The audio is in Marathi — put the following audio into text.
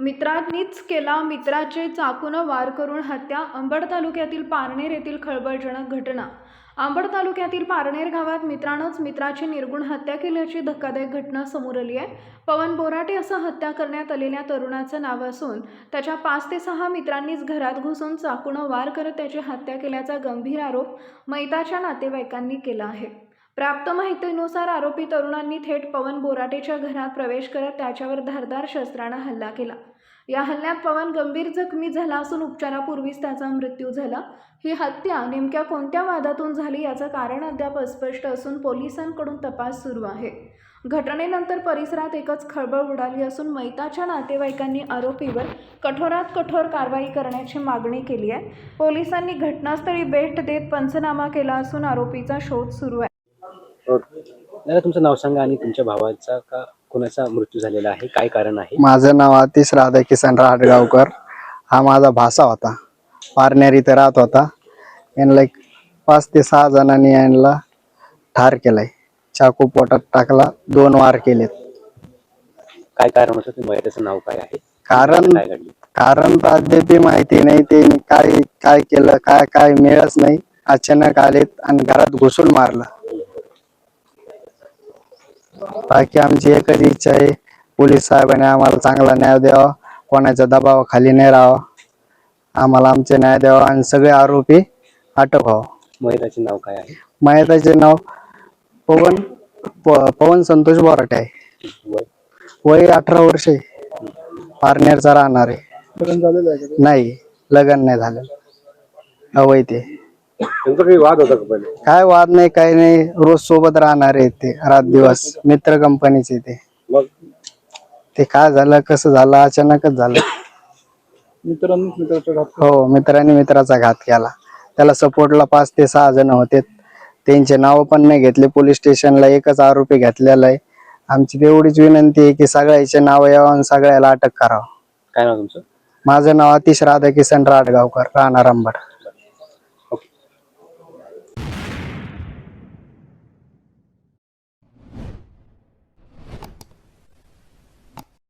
मित्रांनीच केला मित्राचे चाकूनं वार करून हत्या अंबड तालुक्यातील पारनेर येथील खळबळजनक घटना. अंबड तालुक्यातील पारनेर गावात मित्रानंच मित्राची निर्गुण हत्या केल्याची धक्कादायक घटना समोर आली आहे. पवन बोराटे असं हत्या करण्यात आलेल्या तरुणाचं नाव असून त्याच्या पाच ते सहा मित्रांनीच घरात घुसून चाकूनं वार करत त्याची हत्या केल्याचा गंभीर आरोप मैताच्या नातेवाईकांनी केला आहे. प्राप्त माहितीनुसार आरोपी तरुणांनी थेट पवन बोराटेच्या घरात प्रवेश करत त्याच्यावर धारदार शस्त्रानं हल्ला केला. या हल्ल्यात पवन गंभीर जखमी झाला असून उपचारापूर्वीच त्याचा मृत्यू झाला. ही हत्या नेमक्या कोणत्या वादातून झाली याचं कारण अद्याप अस्पष्ट असून पोलिसांकडून तपास सुरू आहे. घटनेनंतर परिसरात एकच खळबळ उडाली असून मैताच्या नातेवाईकांनी आरोपीवर कठोरात कठोर कारवाई करण्याची मागणी केली आहे. पोलिसांनी घटनास्थळी भेट देत पंचनामा केला असून आरोपीचा शोध सुरू आहे. दादा तुमचं नाव सांगा आणि तुमच्या भावाचा का कोणाचा मृत्यू झालेला आहे? काय कारण आहे? माझं नाव आतिश राधाकिसन राडगावकर हा माझा भासा होता. पारनेर इथे राहत होता. यांना एक पाच ते सहा जणांनी यांना ठार केलाय. चाकू पोटात टाकला. दोन वार केलेत. काय कारण होतं? ते मयताचं नाव काय आहे? कारण काय घडली? कारण तर अद्याप माहिती नाही ते काय काय केलं काय काय मिळच नाही. अचानक आलेत आणि घरात घुसून मारलं. बाकी आमची एकच इच्छा आहे पोलीस साहेबांनी आम्हाला चांगला न्याय द्यावा कोणाच्या दबावाखाली नाही राहावा. आम्हाला आमचे न्याय द्यावा आणि सगळे आरोपी अटक व्हावं. मयताचे नाव काय आहे? मयताचे नाव पवन प- पवन संतोष बोराटे आहे. वय? वय अठरा वर्ष आहे. पारनेरचा राहणार. आहे नाही लग्न नाही झालं अवय ते तुमचा काही वाद होता का पहिले? काय वाद नाही काही नाही. रोज सोबत राहणार आहे ते रात दिवस. मित्र कंपनीचे ते. मग? ते काय झालं कसं झालं अचानकच झालं. हो मित्रांनी मित्राचा घात केला. त्याला सपोर्टला पाच ते सहा जण होते. त्यांचे नाव पण नाही घेतले. पोलीस स्टेशनला एकच आरोपी घेतलेला आहे. आमची तेवढीच विनंती आहे की सगळ्याचे नाव यावं आणि सगळ्याला अटक करावं. काय नाव तुमचं? माझं नाव अतिश राधाकिसन राडगावकर राहणार अंबड